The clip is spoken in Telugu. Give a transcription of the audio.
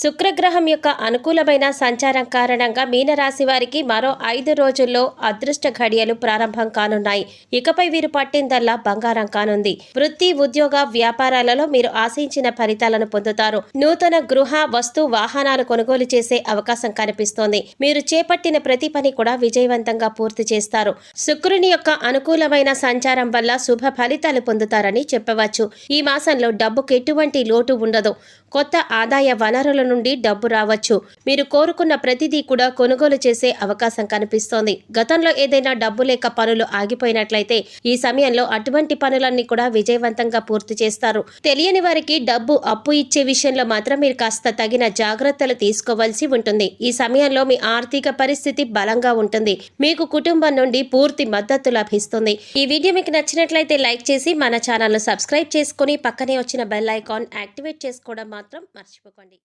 శుక్రగ్రహం యొక్క అనుకూలమైన సంచారం కారణంగా మీనరాశి వారికి మరో ఐదు రోజుల్లో అదృష్ట ఘడియలు ప్రారంభం కానున్నాయి. ఇకపై వీరు పట్టిందల్లా బంగారం కానుంది. వృత్తి ఉద్యోగ వ్యాపారాలలో మీరు ఆశించిన ఫలితాలను పొందుతారు. నూతన గృహ వస్తు వాహనాలు కొనుగోలు చేసే అవకాశం కనిపిస్తోంది. మీరు చేపట్టిన ప్రతి పని కూడా విజయవంతంగా పూర్తి చేస్తారు. శుక్రుని యొక్క అనుకూలమైన సంచారం వల్ల శుభ ఫలితాలు పొందుతారని చెప్పవచ్చు. ఈ మాసంలో డబ్బుకు ఎటువంటి లోటు ఉండదు. కొత్త ఆదాయ వనరులను నుండి డబ్బు రావచ్చు. మీరు కోరుకున్న ప్రతిదీ కూడా కొనుగోలు చేసే అవకాశం కనిపిస్తోంది. గతంలో ఏదైనా డబ్బు లేక పనులు ఆగిపోయినట్లయితే ఈ సమయంలో అటువంటి పనులన్నీ కూడా విజయవంతంగా పూర్తి చేస్తారు. తెలియని వారికి డబ్బు అప్పు ఇచ్చే విషయంలో మాత్రం మీరు కాస్త తగిన జాగ్రత్తలు తీసుకోవాల్సి ఉంటుంది. ఈ సమయంలో మీ ఆర్థిక పరిస్థితి బలంగా ఉంటుంది. మీకు కుటుంబం నుండి పూర్తి మద్దతు లభిస్తుంది. ఈ వీడియో మీకు నచ్చినట్లయితే లైక్ చేసి మన ఛానల్ను సబ్స్క్రైబ్ చేసుకుని పక్కనే వచ్చిన బెల్ ఐకాన్ యాక్టివేట్ చేసుకోవడం మాత్రం మర్చిపోకండి.